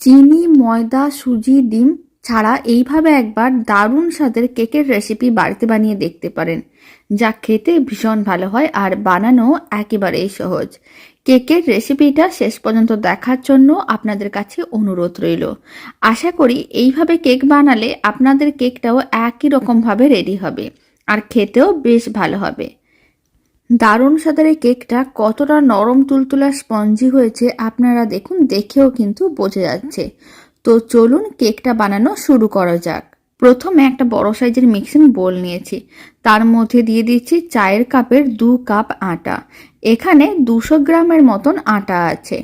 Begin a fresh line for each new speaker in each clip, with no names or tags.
চিনি, ময়দা, সুজি, ডিম ছাড়া এইভাবে একবার দারুণ স্বাদের কেকের রেসিপি বাড়িতে বানিয়ে দেখতে পারেন। যা খেতে ভীষণ ভালো হয় আর বানানো একেবারেই সহজ। কেকের রেসিপিটা শেষ পর্যন্ত দেখার জন্য আপনাদের কাছে অনুরোধ রইল। আশা করি এইভাবে কেক বানালে আপনাদের কেকটাও একই রকমভাবে রেডি হবে আর খেতেও বেশ ভালো হবে। দারুণ স্বাদের এই কেকটা কতটা নরম তুলতুলা স্পঞ্জি হয়েছে আপনারা দেখুন, দেখেও কিন্তু বোঝা যাচ্ছে। তো চলুন কেকটা বানানো শুরু করা যাক। প্রথমে একটা বড় সাইজের মিক্সিং বোল নিয়েছি। তার মধ্যে দিয়ে দিচ্ছি চায়ের কাপের দু কাপ আটা। এখানে দুশো গ্রামের মতন আটা আছে।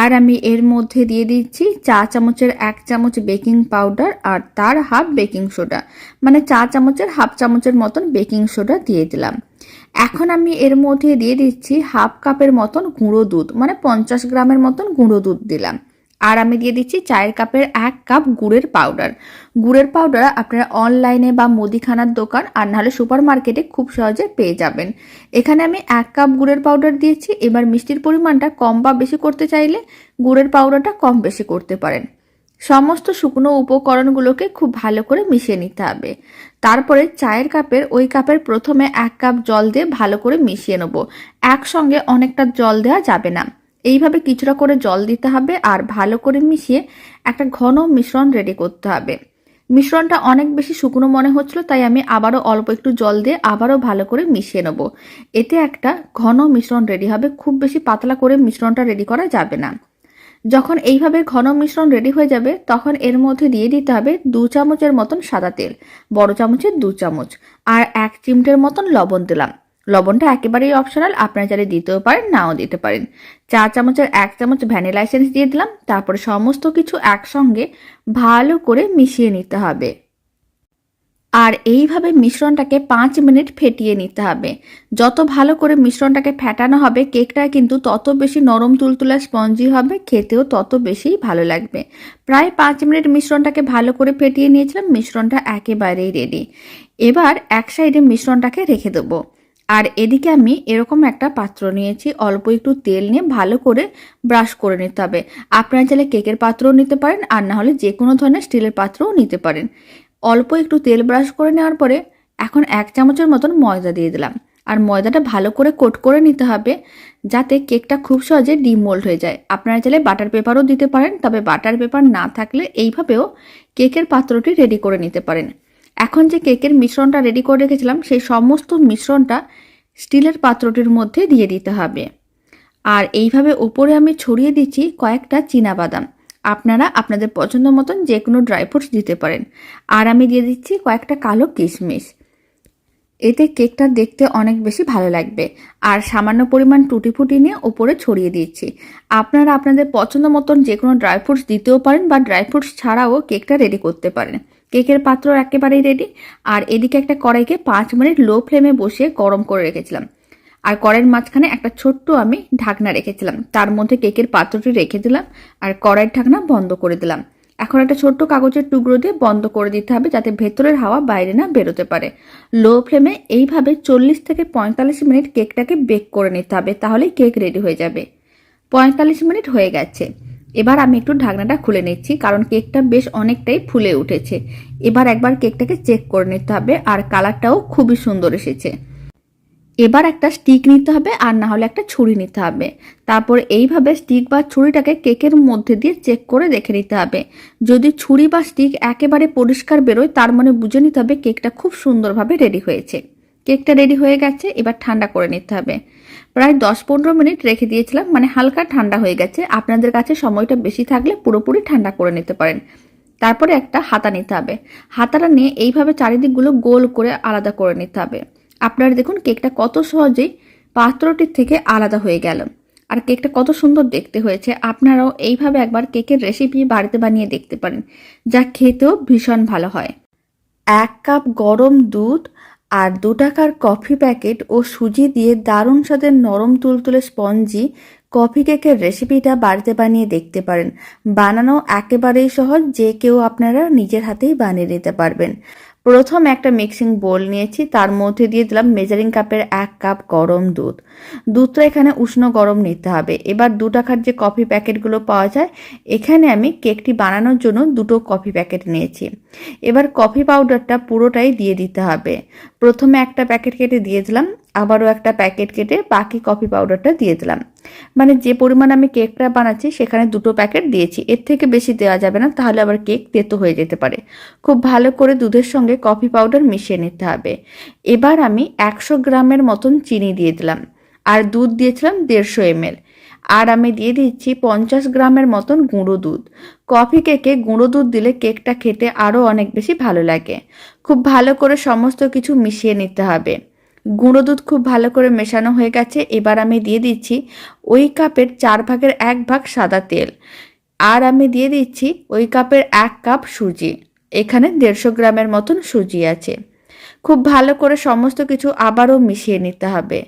আর আমি এর মধ্যে দিয়ে দিচ্ছি চা চামচের এক চামচ বেকিং পাউডার আর তার হাফ বেকিং সোডা। মানে চা চামচের হাফ চামচের মতন বেকিং সোডা দিয়ে দিলাম। এখন আমি এর মধ্যে দিয়ে দিচ্ছি হাফ কাপের মতন গুঁড়ো দুধ মানে পঞ্চাশ গ্রামের মতন গুঁড়ো দুধ দিলাম। আর আমি দিয়ে দিচ্ছি চায়ের কাপের এক কাপ গুড়ের পাউডার। গুড়ের পাউডার আপনারা অনলাইনে বা মুদিখানার দোকান আর নাহলে সুপার মার্কেটে খুব সহজে পেয়ে যাবেন। এখানে আমি এক কাপ গুড়ের পাউডার দিয়েছি। এবার মিষ্টির পরিমাণটা কম বা বেশি করতে চাইলে গুড়ের পাউডারটা কম বেশি করতে পারেন। সমস্ত শুকনো উপকরণগুলোকে খুব ভালো করে মিশিয়ে নিতে হবে। তারপরে চায়ের কাপের ওই কাপের প্রথমে এক কাপ জল দিয়ে ভালো করে মিশিয়ে নেব। একসঙ্গে অনেকটা জল দেওয়া যাবে না। এইভাবে কিছুটা করে জল দিতে হবে আর ভালো করে মিশিয়ে একটা ঘন মিশ্রণ রেডি করতে হবে। মিশ্রণটা অনেক বেশি শুকনো মনে হচ্ছিল, তাই আমি আবারও অল্প একটু জল দিয়ে আবারও ভালো করে মিশিয়ে নেব। এতে একটা ঘন মিশ্রণ রেডি হবে। খুব বেশি পাতলা করে মিশ্রণটা রেডি করা যাবে না। যখন এইভাবে ঘন মিশ্রণ রেডি হয়ে যাবে, তখন এর মধ্যে দিয়ে দিতে হবে দু চামচের মতন সাদা তেল, বড় চামচের দু চামচ, আর এক চিমটের মতন লবণ দিলাম। লবণটা একেবারেই অপশনাল আপনারা চাইলে দিতেও পারেন, নাও দিতে পারেন। চা চামচের এক চামচ ভ্যানিলা এসেন্স দিয়ে দিলাম, তারপরে সমস্ত কিছু একসঙ্গে ভালো করে মিশিয়ে নিতে হবে। আর এইভাবে মিশ্রণটাকে পাঁচ মিনিট ফেটিয়ে নিতে হবে। যত ভালো করে মিশ্রণটাকে ফেটানো হবে, কেকটা কিন্তু তত বেশি নরম তুলতুলা স্পঞ্জি হবে, খেতেও তত বেশি ভালো লাগবে। প্রায় পাঁচ মিনিট মিশ্রণটাকে ভালো করে ফেটিয়ে নিয়েছিলাম, মিশ্রণটা একেবারেই রেডি এবার এক সাইডে মিশ্রণটাকে রেখে দেবো। আর এদিকে আমি এরকম একটা পাত্র নিয়েছি, অল্প একটু তেল নিয়ে ভালো করে ব্রাশ করে নিতে হবে। আপনারা চাইলে কেকের পাত্রও নিতে পারেন, আর না হলে যে কোনো ধরনের স্টিলের পাত্রও নিতে পারেন। অল্প একটু তেল ব্রাশ করে নেওয়ার পরে এখন এক চামচের মতন ময়দা দিয়ে দিলাম। আর ময়দাটা ভালো করে কোট করে নিতে হবে যাতে কেকটা খুব সহজে ডিমোল্ড হয়ে যায়। আপনারা চাইলে বাটার পেপারও দিতে পারেন, তবে বাটার পেপার না থাকলে এইভাবেও কেকের পাত্রটি রেডি করে নিতে পারেন। এখন যে কেকের মিশ্রণটা রেডি করে রেখেছিলাম, সেই সমস্ত মিশ্রণটা স্টিলের পাত্রটির মধ্যে দিয়ে দিতে হবে। আর এইভাবে ওপরে আমি ছড়িয়ে দিচ্ছি কয়েকটা বাদাম। আপনারা আপনাদের পছন্দ মতন যে কোনো ড্রাই ফ্রুটস দিতে পারেন। আর আমি দিয়ে দিচ্ছি কয়েকটা কালো কিশমিশ। এতে কেকটা দেখতে অনেক বেশি ভালো লাগবে। আর সামান্য পরিমাণ টুটি ফুটি নিয়ে ওপরে ছড়িয়ে দিচ্ছি। আপনারা আপনাদের পছন্দ মতন যে কোনো ড্রাই ফ্রুটস দিতেও পারেন বা ড্রাই ফ্রুটস ছাড়াও কেকটা রেডি করতে পারেন। কেকের পাত্র একেবারেই রেডি আর এদিকে একটা কড়াইকে পাঁচ মিনিট লো ফ্লেমে বসিয়ে গরম করে রেখেছিলাম। আর কড়াইয়ের মাঝখানে একটা ছোট্ট আমি ঢাকনা রেখেছিলাম। তার মধ্যে কেকের পাত্রটি রেখে দিলাম আর কড়াইয়ের ঢাকনা বন্ধ করে দিলাম। এখন একটা ছোট্ট কাগজের টুকরো দিয়ে বন্ধ করে দিতে হবে যাতে ভেতরের হাওয়া বাইরে না বেরোতে পারে। লো ফ্লেমে এইভাবে চল্লিশ থেকে পঁয়তাল্লিশ মিনিট কেকটাকে বেক করে নিতে হবে, তাহলেই কেক রেডি হয়ে যাবে। পঁয়তাল্লিশ মিনিট হয়ে গেছে। এবার আমি একটু ঢাকনাটা খুলে নিচ্ছি, কারণ কেকটা বেশ অনেকটাই ফুলে উঠেছে। এবার একবার কেকটাকে চেক করে নিতে হবে, আর কালারটাও খুবই সুন্দর এসেছে। এবার একটা স্টিক নিতে হবে আর না হলে একটা ছুরি নিতে হবে। তারপর এইভাবে স্টিক বা ছুরিটাকে কেকের মধ্যে দিয়ে চেক করে দেখে নিতে হবে। যদি ছুরি বা স্টিক একেবারে পরিষ্কার বেরোয়, তার মানে বুঝে নিতে হবে কেকটা খুব সুন্দরভাবে রেডি হয়েছে। কেকটা রেডি হয়ে গেছে, এবার ঠান্ডা করে নিতে হবে। প্রায় দশ পনেরো মিনিট রেখে দিয়েছিলাম মানে হালকা ঠান্ডা হয়ে গেছে। আপনাদের কাছে সময়টা বেশি থাকলে পুরোপুরি ঠান্ডা করে নিতে পারেন। তারপরে একটা হাতা নিতে হবে। হাতাটা নিয়ে এইভাবে চারিদিকগুলো গোল করে আলাদা করে নিতে হবে। আপনারা দেখুন কেকটা কত সহজেই পাত্রটির থেকে আলাদা হয়ে গেল। আর কেকটা কত সুন্দর দেখতে হয়েছে। আপনারাও এইভাবে একবার কেকের রেসিপি বাড়িতে বানিয়ে দেখতে পারেন, যা খেতেও ভীষণ ভালো হয়। এক কাপ গরম দুধ আর দু টাকার কফি প্যাকেট ও সুজি দিয়ে দারুণ স্বাদের নরম তুলতুলে স্পঞ্জি কফি কেকের রেসিপিটা বাড়িতে বানিয়ে দেখতে পারেন। বানানো একেবারেই সহজ, যে কেউ আপনারা নিজের হাতেই বানিয়ে নিতে পারবেন। প্রথম একটা মিক্সিং বোল নিয়েছি, তার মধ্যে দিয়ে দিলাম মেজারিং কাপের এক কাপ গরম দুধ। দুধটা এখানে উষ্ণ গরম নিতে হবে। এবার দু টাকার যে কফি প্যাকেটগুলো পাওয়া যায়, এখানে আমি কেকটি বানানোর জন্য দুটো কফি প্যাকেট নিয়েছি। এবার কফি পাউডারটা পুরোটাই দিয়ে দিতে হবে। প্রথমে একটা প্যাকেট কেটে দিয়ে দিলাম আবারও একটা প্যাকেট কেটে বাকি কফি পাউডারটা দিয়ে দিলাম। মানে যে পরিমাণ আমি কেকটা বানাচ্ছি, সেখানে দুটো প্যাকেট দিয়েছি। এর থেকে বেশি দেওয়া যাবে না, তাহলে আবার কেক তেতো হয়ে যেতে পারে। খুব ভালো করে দুধের সঙ্গে কফি পাউডার মিশিয়ে নিতে হবে। এবার আমি একশো গ্রামের মতন চিনি দিয়ে দিলাম। আর দুধ দিয়েছিলাম দেড়শো এমএল। আর আমি দিয়ে দিচ্ছি পঞ্চাশ গ্রামের মতন গুঁড়ো দুধ। কফি কেকে গুঁড়ো দুধ দিলে কেকটা খেতে আরও অনেক বেশি ভালো লাগে। খুব ভালো করে সমস্ত কিছু মিশিয়ে নিতে হবে। গুঁড়ো দুধ খুব ভালো করে মেশানো হয়ে গেছে। এবার আমি দিয়ে দিচ্ছি ওই কাপের চার ভাগের এক ভাগ সাদা তেল। আর আমি দিয়ে দিচ্ছি ওই কাপের এক কাপ সুজি। এখানে দেড়শো গ্রামের মতন সুজি আছে। খুব ভালো করে সমস্ত কিছু আবারও মিশিয়ে নিতে হবে।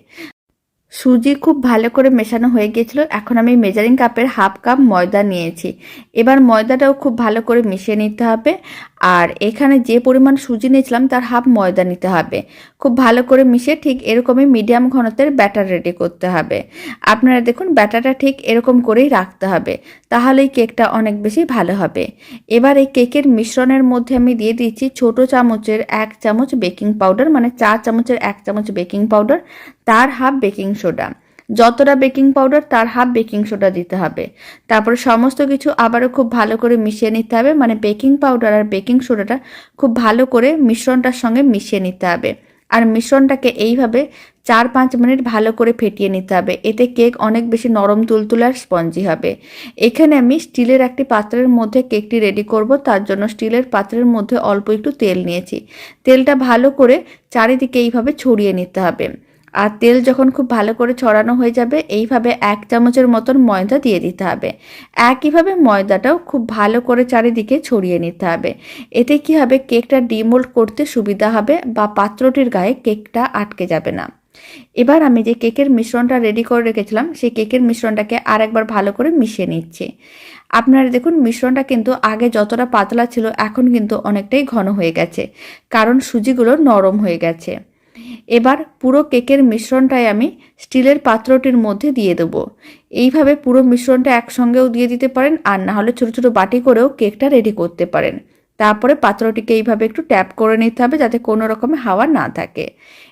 সুজি খুব ভালো করে মেশানো হয়ে গিয়েছিল। এখন আমি মেজারিং কাপের হাফ কাপ ময়দা নিয়েছি। এবার ময়দাটাও খুব ভালো করে মিশিয়ে নিতে হবে। আর এখানে যে পরিমাণ সুজি নিয়েছিলাম, তার হাফ ময়দা নিতে হবে। খুব ভালো করে মিশিয়ে ঠিক এরকমই মিডিয়াম ঘনত্বের ব্যাটার রেডি করতে হবে। আপনারা দেখুন, ব্যাটারটা ঠিক এরকম করেই রাখতে হবে, তাহলেই কেকটা অনেক বেশি ভালো হবে। এবার এই কেকের মিশ্রণের মধ্যে আমি দিয়ে দিচ্ছি ছোট চামচের এক চামচ বেকিং পাউডার মানে চা চামচের এক চামচ বেকিং পাউডার, তার হাফ বেকিং সোডা। যতটা বেকিং পাউডার তার হাফ বেকিং সোডা দিতে হবে। তারপরে সমস্ত কিছু আবারও খুব ভালো করে মিশিয়ে নিতে হবে মানে বেকিং পাউডার আর বেকিং সোডাটা খুব ভালো করে মিশ্রণটার সঙ্গে মিশিয়ে নিতে হবে। আর মিশ্রণটাকে এইভাবে চার পাঁচ মিনিট ভালো করে ফেটিয়ে নিতে হবে। এতে কেক অনেক বেশি নরম তুলতুলে আর স্পঞ্জি হবে। এখানে আমি স্টিলের একটি পাত্রের মধ্যে কেকটি রেডি করব, তার জন্য স্টিলের পাত্রের মধ্যে অল্প একটু তেল নিয়েছি। তেলটা ভালো করে চারিদিকে এইভাবে ছড়িয়ে নিতে হবে। আর তেল যখন খুব ভালো করে ছড়ানো হয়ে যাবে, এইভাবে এক চামচের মতন ময়দা দিয়ে দিতে হবে। একইভাবে ময়দাটাও খুব ভালো করে চারিদিকে ছড়িয়ে নিতে হবে। এতে কি হবে, কেকটা ডিমোল্ড করতে সুবিধা হবে বা পাত্রটির গায়ে কেকটা আটকে যাবে না। এবার আমি যে কেকের মিশ্রণটা রেডি করে রেখেছিলাম, সেই কেকের মিশ্রণটাকে আরেকবার ভালো করে মিশিয়ে নিচ্ছি। আপনারা দেখুন, মিশ্রণটা কিন্তু আগে যতটা পাতলা ছিল, এখন কিন্তু অনেকটাই ঘন হয়ে গেছে। কারণ সুজিগুলো নরম হয়ে গেছে। এবার পুরো কেকের মিশ্রণটাই আমি স্টিলের পাত্রটির মধ্যে দিয়ে দেবো। এইভাবে পুরো মিশ্রণটা একসঙ্গেও দিয়ে দিতে পারেন আর না হলে ছোটো ছোটো বাটি করেও কেকটা রেডি করতে পারেন। তারপরে পাত্রটিকে এইভাবে একটু ট্যাপ করে নিতে হবে যাতে কোনো রকমের হাওয়া না থাকে।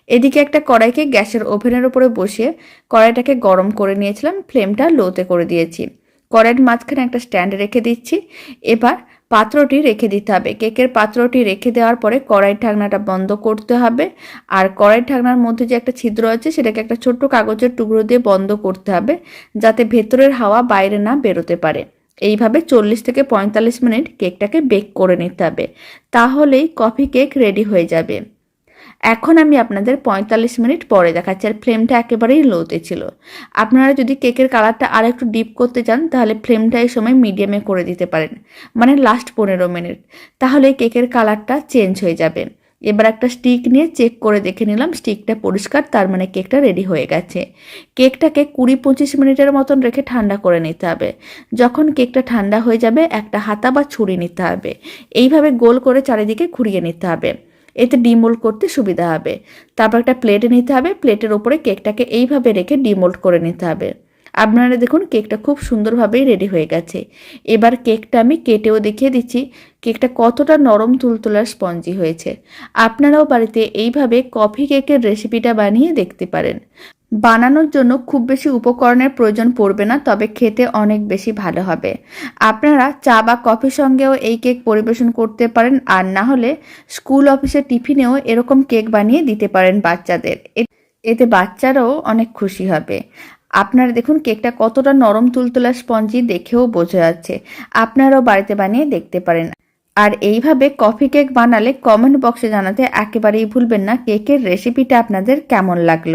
এদিকে একটা কড়াইকে গ্যাসের ওভেনের উপরে বসিয়ে কড়াইটাকে গরম করে নিয়েছিলাম, ফ্লেমটা লোতে করে দিয়েছি। কড়াইয়ের মাঝখানে একটা স্ট্যান্ড রেখে দিচ্ছি। এবার পাত্রটি রেখে দিতে হবে। কেকের পাত্রটি রেখে দেওয়ার পরে কড়াই ঠাকনাটা বন্ধ করতে হবে। আর কড়াই ঠাকনার মধ্যে যে একটা ছিদ্র আছে, সেটাকে একটা ছোট্ট কাগজের টুকরো দিয়ে বন্ধ করতে হবে, যাতে ভেতরের হাওয়া বাইরে না বেরোতে পারে। এইভাবে চল্লিশ থেকে পঁয়তাল্লিশ মিনিট কেকটাকে বেক করে নিতে হবে। তাহলেই কফি কেক রেডি হয়ে যাবে। এখন আমি আপনাদের পঁয়তাল্লিশ মিনিট পরে দেখাচ্ছি, আর ফ্লেমটা একেবারেই লোতে ছিল। আপনারা যদি কেকের কালারটা আর একটু ডিপ করতে চান, তাহলে ফ্লেমটা এই সময় মিডিয়ামে করে দিতে পারেন মানে লাস্ট পনেরো মিনিট। তাহলে কেকের কালারটা চেঞ্জ হয়ে যাবে। এবার একটা স্টিক নিয়ে চেক করে দেখে নিলাম স্টিকটা পরিষ্কার, তার মানে কেকটা রেডি হয়ে গেছে। কেকটাকে কুড়ি পঁচিশ মিনিটের মতন রেখে ঠান্ডা করে নিতে হবে। যখন কেকটা ঠান্ডা হয়ে যাবে, একটা হাতা বা ছুরি নিতে হবে। এইভাবে গোল করে চারিদিকে ঘুরিয়ে নিতে হবে। এতে ডিমোল্ড করতে সুবিধা হবে। তারপর একটা প্লেটে নিতে হবে। প্লেটের ওপরে কেকটাকে এইভাবে রেখে ডিমোল্ড করে নিতে হবে। আপনারা দেখুন, কেকটা খুব সুন্দরভাবেই রেডি হয়ে গেছে। এবার কেকটা আমি কেটেও দেখিয়ে দিচ্ছি। কেকটা কতটা নরম তুলতুলার স্পঞ্জি হয়েছে। আপনারাও বাড়িতে এইভাবে কফি কেকের রেসিপিটা বানিয়ে দেখতে পারেন। বানানোর জন্য খুব বেশি উপকরণের প্রয়োজন পড়বে না, তবে খেতে অনেক বেশি ভালো হবে। আপনারা চা বা কফির সঙ্গেও এই কেক পরিবেশন করতে পারেন, আর না হলে স্কুল অফিসের টিফিনেও এরকম কেক বানিয়ে দিতে পারেন বাচ্চাদের। এতে বাচ্চারাও অনেক খুশি হবে। আপনারা দেখুন, কেকটা কতটা নরম তুলতুলা স্পঞ্জি দেখেও বোঝা যাচ্ছে। আপনারাও বাড়িতে বানিয়ে দেখতে পারেন। আর এইভাবে কফি কেক বানালে কমেন্ট বক্সে জানাতে একেবারেই ভুলবেন না, কেকের রেসিপিটা আপনাদের কেমন লাগল।